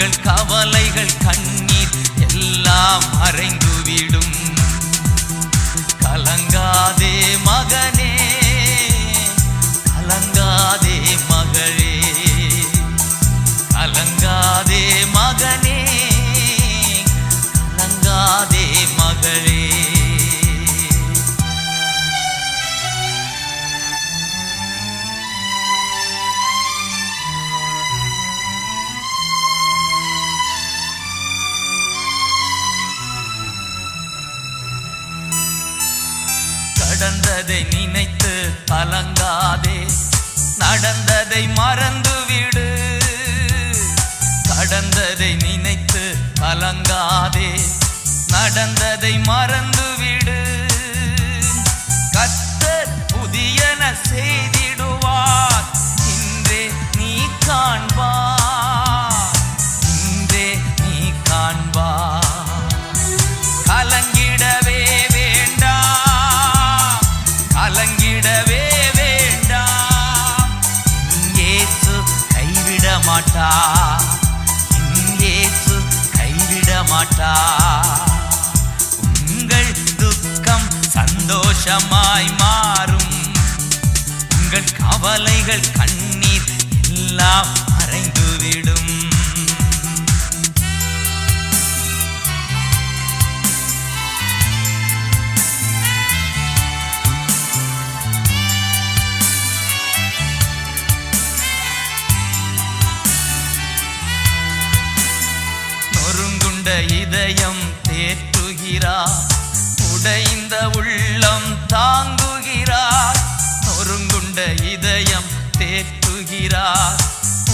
உங்கள் கவலைகள் கண்ணீர் எல்லாம் மறைந்து நடந்ததை நினைத்து கலங்காதே நடந்ததை மறந்துவிடு. கடந்ததை நினைத்து கலங்காதே நடந்ததை மறந்துவிடு. மாட்டா. இயேசு கைவிட மாட்டா. உங்கள் துக்கம் சந்தோஷமாய் மாறும். உங்கள் கவலைகள் கண்ணீர் எல்லாம் இதயம் தேற்றுகிறார். உடைந்த உள்ளம் தாங்குகிறார். நொறுங்குண்ட இதயம் தேற்றுகிறார்.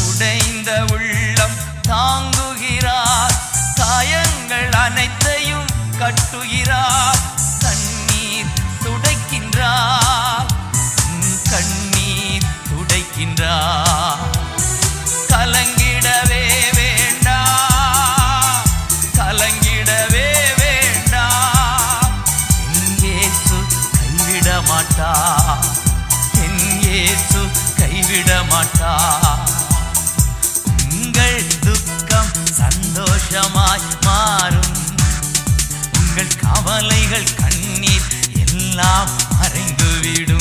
உடைந்த உள்ளம் தாங்குகிறார். காயங்கள் அனைத்தையும் கட்டுகிறார். ஏசு கைவிட மாட்டா. உங்கள் துக்கம் சந்தோஷமாய் மாறும். உங்கள் கவலைகள் கண்ணீர் எல்லாம் மறைந்துவிடும்.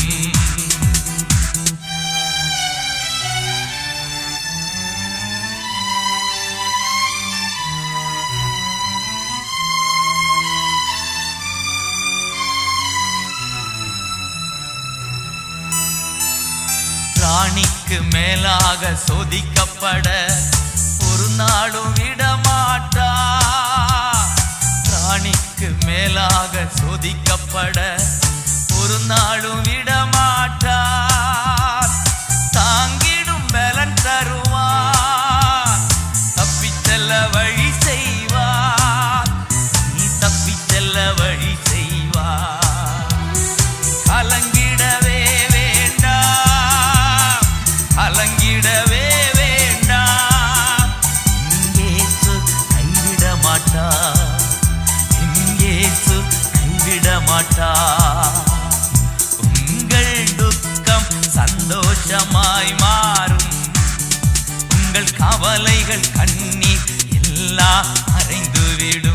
ராணிக்கு மேலாக சோதிக்கப்பட ஒரு நாளும் விடமாட்டா. ராணிக்கு மேலாக சோதிக்கப்பட ஒரு நாளும் கண்கள் கண்ணீர் எல்லாம் மறைந்துவிடும்.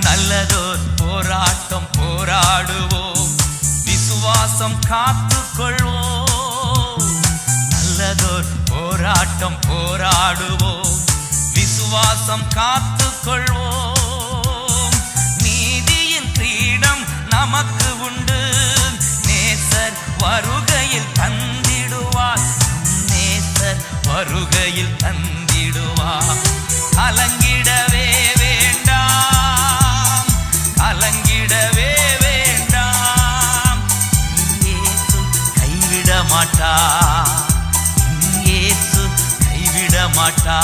நல்லதோர் போராட்டம் போராடுவோம். விசுவாசம் காத்துக்கொள்வோம். போராட்டம் போராடுவோம். விசுவாசம் காத்து கொள்வோம் நீதியின் கிரீடம் நமக்கு உண்டு. நேசர் வரும் மாட்டா.